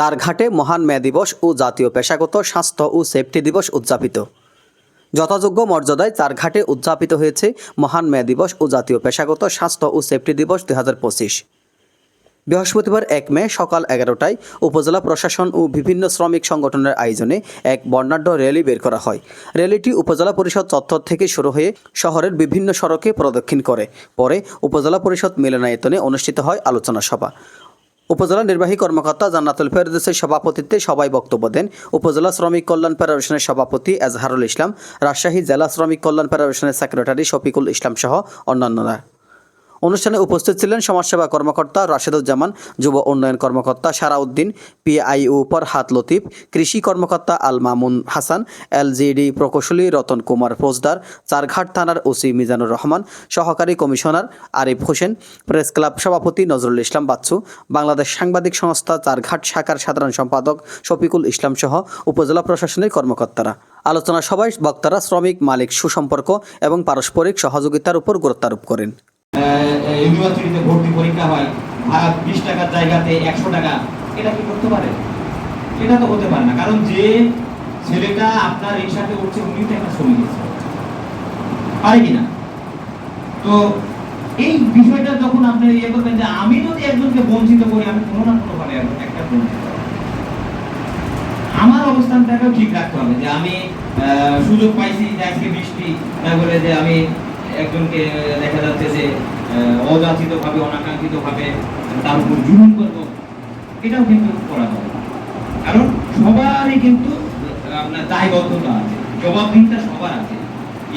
চারঘাটে মহান মে দিবস ও জাতীয় পেশাগত স্বাস্থ্য ও সেফটি দিবস উদযাপিত। যথাযোগ্য মর্যাদায় চারঘাটে উদযাপিত হয়েছে মহান মে দিবস ও জাতীয় পেশাগত স্বাস্থ্য ও সেফটি দিবস দুই হাজার পঁচিশ। বৃহস্পতিবার এক মে সকাল এগারোটায় উপজেলা প্রশাসন ও বিভিন্ন শ্রমিক সংগঠনের আয়োজনে এক বর্ণাঢ্য র্যালি বের করা হয়। র্যালিটি উপজেলা পরিষদ চত্বর থেকে শুরু হয়ে শহরের বিভিন্ন সড়কে প্রদক্ষিণ করে। পরে উপজেলা পরিষদ মিলনায়তনে অনুষ্ঠিত হয় আলোচনা সভা। উপজেলা নির্বাহী কর্মকর্তা জান্নাতুল ফেরদৌসের সভাপতিত্বে সবাই বক্তব্য দেন উপজেলা শ্রমিক কল্যাণ ফেডারেশনের সভাপতি এজহারুল ইসলাম, রাজশাহী জেলা শ্রমিক কল্যাণ ফেডারেশনের সেক্রেটারি শফিকুল ইসলাম সহ অন্যান্যরা। অনুষ্ঠানে উপস্থিত ছিলেন সমাজসেবা কর্মকর্তা রাশেদুজ্জামান, যুব উন্নয়ন কর্মকর্তা সারাউদ্দিন, পিআইউ হাত লতিফ, কৃষি কর্মকর্তা আল মামুন হাসান, এলজিডি প্রকৌশলী রতন কুমার ফৌজদার, চারঘাট থানার ওসি মিজানুর রহমান, সহকারী commissioner Arif Hossain, press club সভাপতি নজরুল ইসলাম বাচ্চু, বাংলাদেশ সাংবাদিক সংস্থা চারঘাট শাখার সাধারণ সম্পাদক শফিকুল ইসলাম সহ উপজেলা প্রশাসনের কর্মকর্তারা। আলোচনা সভায় বক্তারা শ্রমিক মালিক সুসম্পর্ক এবং পারস্পরিক সহযোগিতার উপর গুরুত্বারোপ করেন। ইউনিভার্সিটিতে ভর্তি পরীক্ষা হয় ভাড়া বিশ টাকার জায়গাতে একশো টাকা। এটা কি করতে পারে? এটা তো হতে পারে না, কারণ যে ছেলেটা আপনার রিক্সাতে উঠছে উনি তো একটা শ্রমিক পারে কিনা? তো এই বিষয়টা যখন আপনি ইয়ে করবেন যে আমি যদি একজনকে বঞ্চিত করি, আমি কোনো না কোনো ভাবে একটা বঞ্চিত আমার অবস্থানটাকেও ঠিক রাখতে হবে যে আমি সুযোগ পাইছি যে আজকে বৃষ্টি তারপরে যে আমি একজনকে দেখা যাচ্ছে যে অযাচিত ভাবে অনাকাঙ্ক্ষিত ভাবে তার উপর জুলুম করব, এটাও কিন্তু করা যাবে কারণ সবারই কিন্তু আপনার দায়বদ্ধতা আছে, জবাবদিহিতা সবার আছে।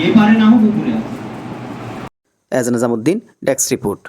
এবারে না হোক উপরে আছে। এজ নিজামুদ্দিন, ডেস্ক রিপোর্ট।